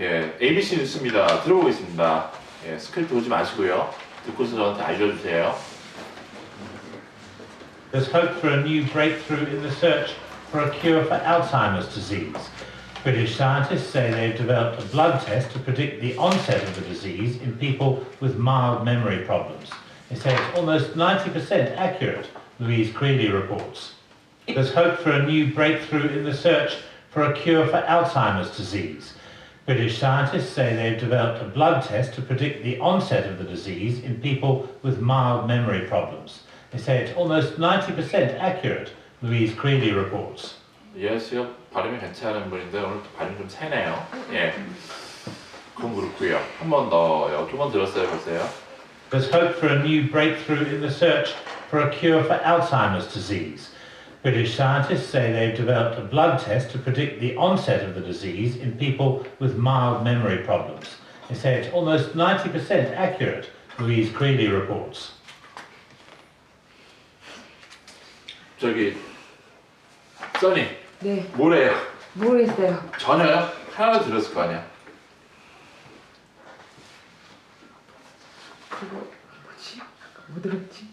예, ABC 뉴스입니다. 들어보겠습니다. 예, 스크립트 보지 마시고요. 듣고서 저한테 알려주세요. There's hope for a new breakthrough in the search for a cure for Alzheimer's disease. British scientists say they've developed a blood test to predict the onset of the disease in people with mild memory problems. They say it's almost 90% accurate, Louise Creeley reports. There's hope for a new breakthrough in the search for a cure for Alzheimer's disease. British scientists say they've developed a blood test to predict the onset of the disease in people with mild memory problems. They say it's almost 90% accurate, Louise Creeley reports. 예, 시업 발음이 괜찮은 분인데 오늘 발음 좀 새네요. 예. 그건 그렇고요. 한 번 더요. 두 번 들었어요, 보세요. There's hope for a new breakthrough in the search for a cure for Alzheimer's disease. British scientists say they've developed a blood test to predict the onset of the disease in people with mild memory problems. They say it's almost 90% accurate, Louise Creeley reports. 저기 써니 네, 뭐래요? 모르겠어요. 전혀요? 하나 들었을 거 아니야. 그거 뭐지? 아까 뭐 들었지?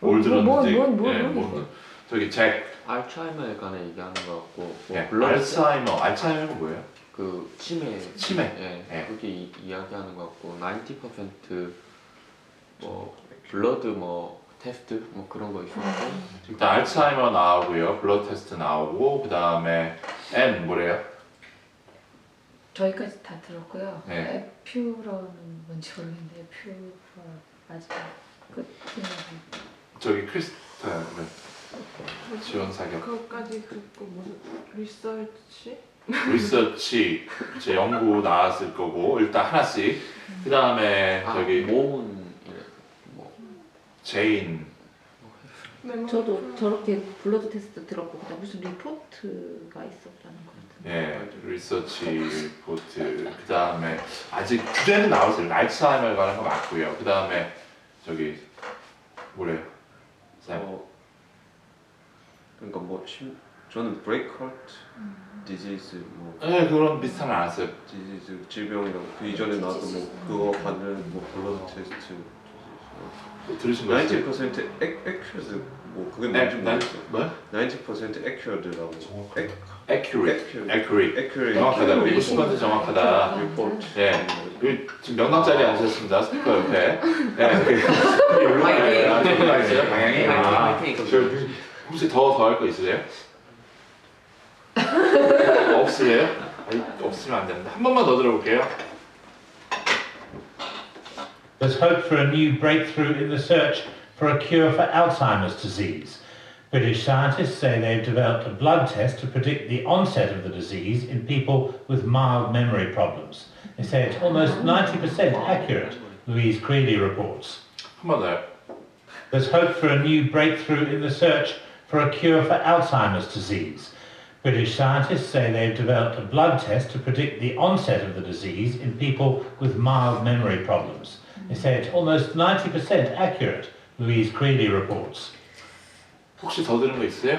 뭘 들었는지. 뭔, 뭔, 뭔, 예, 모르겠어요. 뭐, 저기 잭. 알츠하이머에 관해 얘기하는 것 같고 뭐 예, 블러드 알츠하이머. 알츠하이머가 뭐예요? 그 치매 치매. 예, 예. 그게 이, 이야기하는 것 같고 90%뭐 블러드 뭐 테스트 뭐 그런 거 있었고 일단 알츠하이머 나오고요. 블러드 테스트 나오고 그 다음에 N 뭐래요? 저희까지 다 들었고요. 네. 퓨러는 뭔지 모르겠는데 퓨러 마지막 끝 저기 크리스탈 네. 지원 사격. 그거까지 그거 무슨 리서치? 리서치. 이제 연구 나왔을 거고 일단 하나씩. 그 다음에 아, 저기 이래 뭐 제인. 저도 저렇게 블러드 테스트 들었고 그다음 무슨 리포트가 있었다는 것 같은데. 예 리서치 리포트. 그 다음에 아직 주제는 나왔어요 알츠하이머에 관한 거 맞고요. 그 다음에 저기 뭐래요 쌤. 어, 그러니까 뭐 심, 저는 브레이크하트 디지즈 뭐 네, 그런 비슷한 거 나왔어요. 디지즈 질병이라고. 그 이전에 나왔던 뭐 그거 받는 뭐 블러드 테스트. 뭐 들으신 거 있어요? 90% 액, 액큐드 뭐 그게 네, 뭔지 난, 모르겠어요. 뭐? 90% 액큐드라고. 액, accurate accurate. accurate 정확하다. 90% 정확하다. 리포트. 예. 그 지금 명당짜리 앉으셨습니다. 스피커 옆에. 네, 그, 올라가요 저기가 있어요 방향이. 아, 저, 혹시 더 더 할 거 있으세요? 없으세요? 아니, 없으면 안 되는데 한 번만 더 들어볼게요 There's hope for a new breakthrough in the search for a cure for Alzheimer's disease. British scientists say they've developed a blood test to predict the onset of the disease in people with mild memory problems. They say it's almost 90% accurate, Louise Creeley reports. 한 번 더요 There's hope for a new breakthrough in the search for a cure for Alzheimer's disease. British scientists say they've developed a blood test to predict the onset of the disease in people with mild memory problems. They say it's almost 90% accurate, Louise Creeley reports. 혹시 더 들은 거 있어요?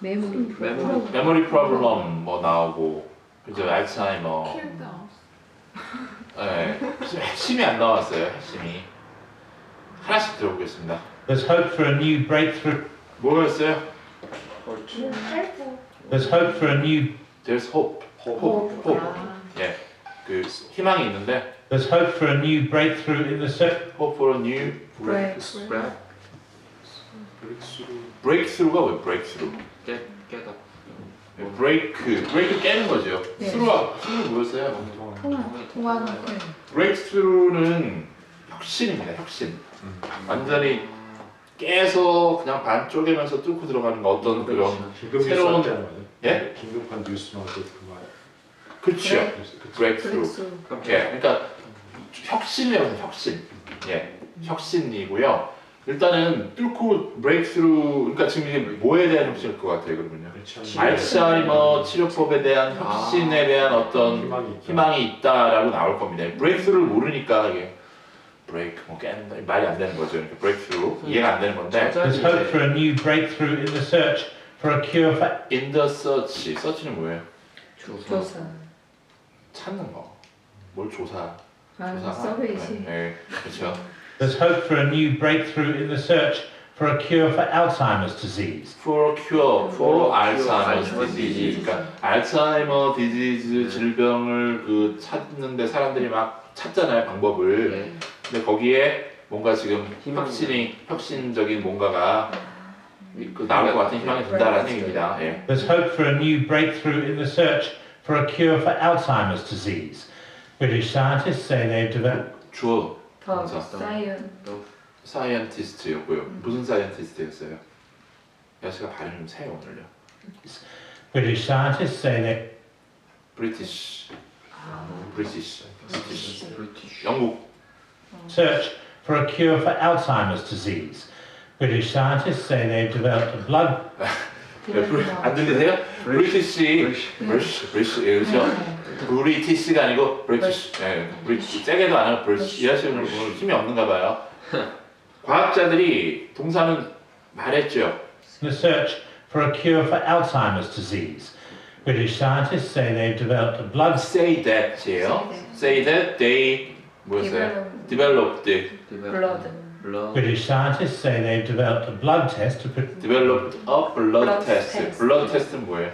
메모리 메모리. 메모리 프로블럼 뭐 나오고 이제 알츠하이머 킬다운. 예, 핵심이 안 나왔어요 핵심이 하나씩 들어보겠습니다 There's hope for a new breakthrough. 뭐였어요? There's hope for a new. There's hope hope hope 아, 예, 그 희망이 있는데 There's hope for a new breakthrough in the search. hope for a new 브레이크. 스프레드 breakthrough가 왜 breakthrough? 깨 깨다 break break 깨는 거죠. 네. through가 through 뭐였어요? 통화 통화하는 거. breakthrough는 혁신입니다. 혁신. 완전히 깨서 그냥 반 쪼개면서 뚫고 들어가는 거 어떤 그런 긴급 새로운-? 예? 긴급한 뉴스만 그거 그렇죠. 그렇죠. breakthrough. 브레이크. 예, 그러니까 혁신이라고 혁신. 예, 혁신이고요. 일단은 뚫고 breakthrough. 그러니까 지금 이게 뭐에 대한 혁신일 것 같아요, 그러면요. 그렇지. 알츠하이머 치료법에 대한 혁신에 대한 어떤 희망이 있다. 희망이 있다 라고 나올 겁니다. 브레이크스루를 모르니까 이게 브레이크 뭐 깨는 말이 안 되는 거죠. 그러니까 브레이크스루 이해가 안 되는 건데 There's hope for a new breakthrough in the search for a cure for. in the search, search는 뭐예요? 조사 조사. 찾는 거. 뭘 조사 아, 조사 서베이시. 네, 그렇죠. There's hope for a new breakthrough in the search for a cure for Alzheimer's disease. For cure for For Alzheimer's Alzheimer's disease. disease. 그러니까 알츠하이머 디지즈 질병을 그 찾는데 사람들이 막 찾잖아요 방법을. 네. 근데 거기에 뭔가 지금 희망이 혁신이 혁신적인 뭔가가 그 나올 것 같은 희망이 든다라는 얘기입니다. 예. There's hope for a new breakthrough in the search for a cure for Alzheimer's disease. British scientists say they've developed 주어 더 그래서 사이언. 사이언티스트였고요. 무슨 사이언티스트였어요? 여씨가 발음 좀 세요 오늘요. British scientists say they 브리티시, 브리티시, 브리티시, 브리티쉬. 영국. search for a cure for Alzheimer's disease. British scientists say they've developed a blood 안 들리세요? 브리티시, 브리티시, 브리티시, 예, 그렇죠? 브리티시가 아니고 브리티시, 예, 브리티시, 세게도 안 하고 브리티시. 이 아저씨는 오늘 힘이 없는가 봐요. 과학자들이 동사는 말했죠. in the search for a cure for Alzheimer's disease. British scientists say they've developed a blood Say that이에요. Say that they 뭐였어요? Developed, 블러드. 블러. British scientists say they've developed a blood test to pro- developed a blood Blood test. test. blood test는 뭐예요?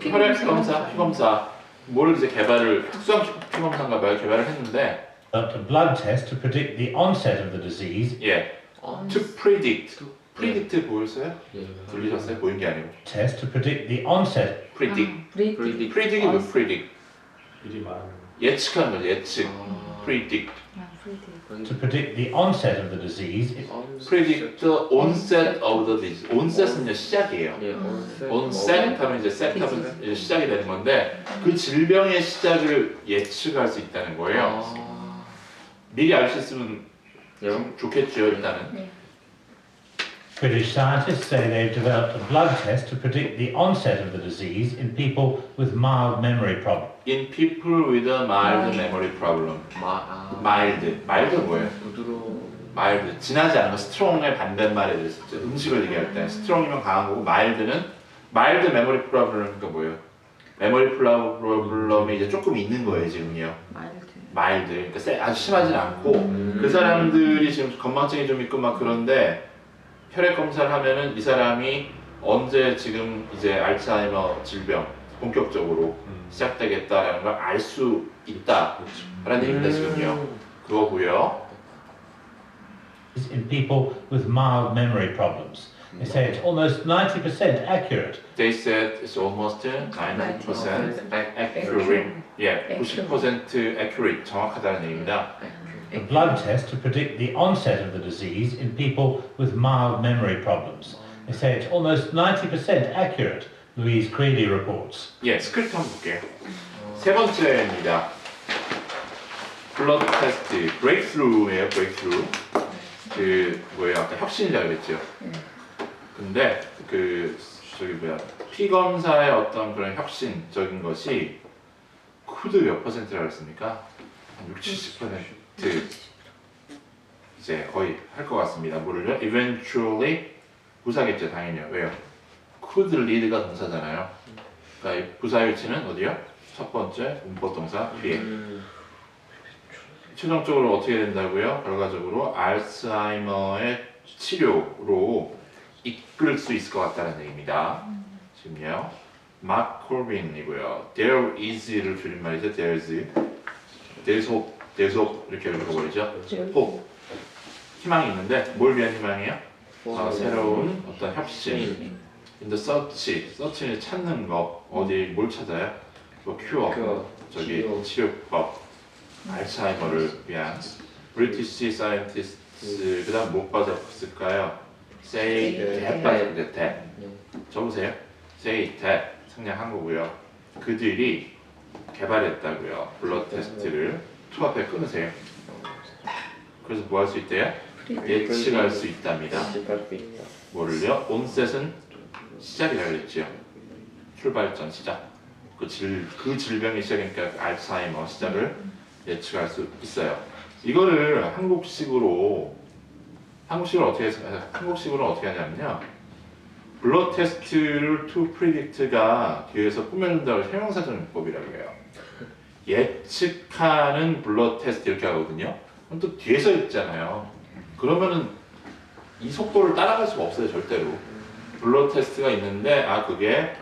피 혈액 검사. 검사, 피 검사. 뭘 이제 개발을 특수한 피 검사인가 봐요. 개발을 했는데 developed a blood test to predict the onset of the disease. 예, 어. to predict. predict 보였어요? 예. 들리셨어요? 보인 게 아니고 Test to predict the onset. predict. 브리디. 프리딕. predict이 뭐 predict? 미리 말하는 예측하는 거죠. 예측. 아. predict. 아, 브리디. To predict the onset of the disease. predict the onset of the disease. onset은요 시작이에요. 예. 온셋. onset 하면 이제 set 하면 이제 시작이 되는 건데 그 질병의 시작을 예측할 수 있다는 거예요. 아. 미리 알 수 있으면 예. 좋- 좋겠죠 일단은. British scientists say they've developed a blood test to predict the onset of the disease in people with mild memory problems. In people with a mild memory problem. 마. 아. mild. mild 뭐예요? 부드러워. mild. 지나지 않은 거 strong의 반대말에 이제 음식을 얘기할 때 strong이면 강한 거고 mild는 mild memory problem가 뭐예요? memory problem이 이제 조금 있는 거예요 지금요. 마일드. mild. 그러니까 세- 아주 심하진 않고 음. 그 사람들이 지금 건망증이 좀 있고 막 그런데 혈액 검사를 하면은 이 사람이 언제 지금 이제 알츠하이머 질병 본격적으로 음. 시작되겠다라는 걸 알 수 있다라는 얘기입니다 지금요. 그거고요. in people with mild memory problems. They say it's almost 90% accurate. They said it's almost 90% accurate. 예, 90% accurate 정확하다는 얘기입니다. A blood test to predict the onset of the disease in people with mild memory problems. They say it's almost 90% accurate, Louise Creedy reports. 예, 스크립트 한번 볼게요. 세 번째입니다. 블러드 테스트, 브레이크스루예요, 브레이크스루. 그 뭐예요, 아까 혁신이라 그랬죠. 근데 그 저기 뭐야, 피 검사의 어떤 그런 혁신적인 것이 코드 몇 퍼센트라고 했습니까? 한 60, 70% 이제 거의 할 것 같습니다. 뭐를요? Eventually 부사겠죠, 당연히요. 왜요? Could lead가 동사잖아요. 그러니까 이 부사일치는 어디요? 첫 번째 문법 동사 뒤에. 음. 최종적으로 어떻게 된다고요? 결과적으로 알츠하이머의 치료로 이끌 수 있을 것 같다는 얘기입니다. 지금요. 마크 콜빈이고요. There is를 줄임말이죠. There's. There's hope. There's hope 이렇게 읽어버리죠. hope. 희망이 있는데 뭘 위한 희망이에요? 아, 새로운 어떤 혁신. The search. search는 찾는 거. 어디 뭘 찾아요? 뭐 cure. 그 저기 치료. 치료법. 알츠하이머를 위한 브리티시 사이언티스트 그다음 못 받았을까요? Say that 받을 때 that 적으세요. Say that 생략한 거고요. 그들이 개발했다고요. 블러 테스트를 투 앞에 끊으세요. 그래서 뭐 할 수 있대요? 예측할 수 있답니다. 뭐를요? 온셋은 시작이라고 그랬죠. 출발점 시작. 그, 질, 그 질병이 시작이니까 알츠하이머 시작을 예측할 수 있어요. 이거를 한국식으로 한국식으로 어떻게 한국식으로 어떻게 하냐면요. 블러 테스트를 to predict가 뒤에서 꾸며준다고 형용사전법이라고 해요. 예측하는 블러 테스트 이렇게 하거든요. 그럼 또 뒤에서 있잖아요. 그러면은 이 속도를 따라갈 수가 없어요 절대로. 블러 테스트가 있는데 아 그게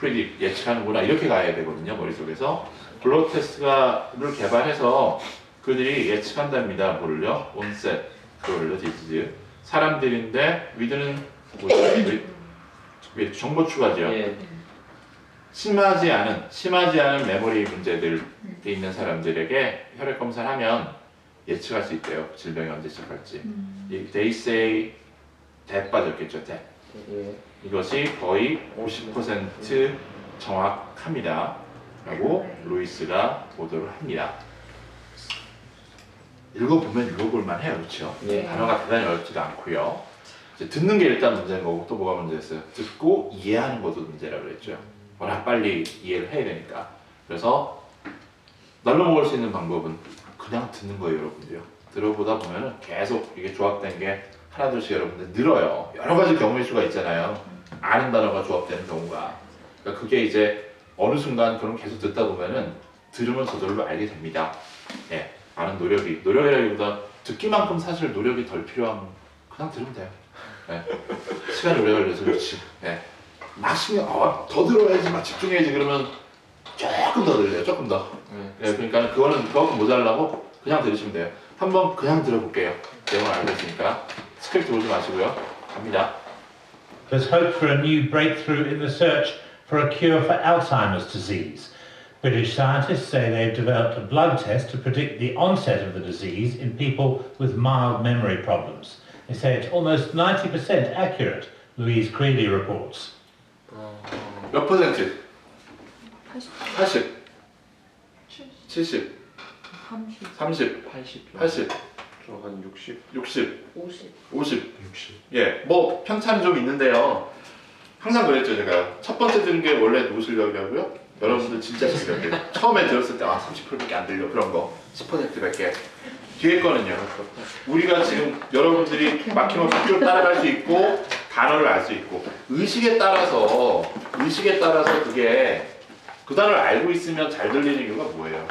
프리딕 예측하는구나 이렇게 가야 되거든요 머릿속에서. 블러 테스트가를 개발해서 그들이 예측한답니다. 뭐를요? 온셋 그거를요 디지즈 사람들인데 위드는 뭐죠? 정보 추가죠. 예. 심하지 않은 심하지 않은 메모리 문제들이 있는 사람들에게 혈액 검사를 하면 예측할 수 있대요. 질병이 언제 시작할지. 이 they say 대 빠졌겠죠. 대. 예. 이것이 거의 50% 정확합니다. 라고 루이스가 보도를 합니다. 읽어보면 읽어볼만 해요. 그렇죠? 예. 단어가 대단히 어렵지도 않고요. 이제 듣는 게 일단 문제인 거고 또 뭐가 문제였어요? 듣고 이해하는 것도 문제라고 그랬죠. 워낙 빨리 이해를 해야 되니까. 그래서 날로 먹을 수 있는 방법은 그냥 듣는 거예요, 여러분들요. 들어보다 보면은 계속 이게 조합된 게 하나둘씩 여러분들 늘어요. 여러 가지 경우의 수가 있잖아요. 아는 단어가 조합되는 경우가. 그러니까 그게 이제 어느 순간 그럼 계속 듣다 보면은 들으면 저절로 알게 됩니다. 예, 아는 노력이 노력이라기보다 듣기만큼 사실 노력이 덜 필요한 그냥 들으면 돼요. 예. 시간이 오래 걸려서 그렇지. 예. 막 신경 어, 더 들어야지 막 집중해야지 그러면 조금 더 들려요. 조금 더. 예. 예, 그러니까 그거는 그만큼 모자라고 그냥 들으시면 돼요. 한번 그냥 들어볼게요. 내용을 알고 있으니까 스크립트 보지 마시고요. 갑니다. There's hope for a new breakthrough in the search for a cure for Alzheimer's disease. British scientists say they've developed a blood test to predict the onset of the disease in people with mild memory problems. They say it's almost 90% accurate, Louise Creeley reports. 몇 퍼센트? 80, 80, 70, 70, 30, 30, 80. 80, 저한 60? 60, 50. 50. 60. 예, 뭐 편차는 좀 있는데요. 항상 그랬죠 제가 첫 번째 들은 게 원래 누구 실력이라고요? 여러분들 진짜 실력이에요. 처음에 들었을 때 아 30%밖에 안 들려 그런 거 10%밖에 뒤에 거는요. 우리가 지금 여러분들이 막힘없이 쭉 따라갈 수 있고 단어를 알 수 있고 의식에 따라서 의식에 따라서 그게 그 단어를 알고 있으면 잘 들리는 이유가 뭐예요?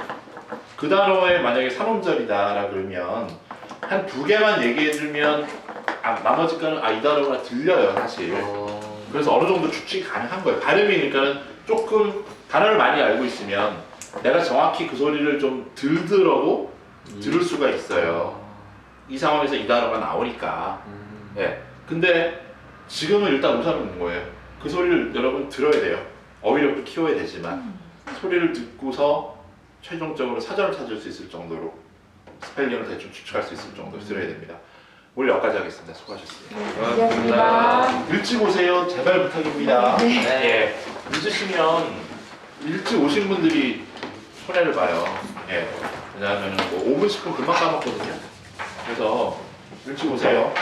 그 단어에 만약에 삼음절이다 라 그러면 한 두 개만 얘기해주면 아, 나머지 거는 아 이 단어가 들려요 사실. 어. 그래서 어느 정도 추측이 가능한 거예요. 발음이니까는 조금 단어를 많이 알고 있으면 내가 정확히 그 소리를 좀덜 들어도 들을 수가 있어요. 이 상황에서 이 단어가 나오니까. 음. 예. 근데 지금은 일단 우선 있는 거예요. 그 소리를 여러분 들어야 돼요. 어휘력도 키워야 되지만 소리를 듣고서 최종적으로 사전을 찾을 수 있을 정도로 스펠링을 대충 추측할 수 있을 정도로 들어야 됩니다. 오늘 여기까지 하겠습니다. 수고하셨습니다. 감사합니다. 일찍 오세요. 제발 부탁입니다. 네. 예. 늦으시면 일찍 오신 분들이 손해를 봐요. 예. 왜냐하면 뭐 5분, 10분 금방 까먹거든요. 그래서 일찍 오세요.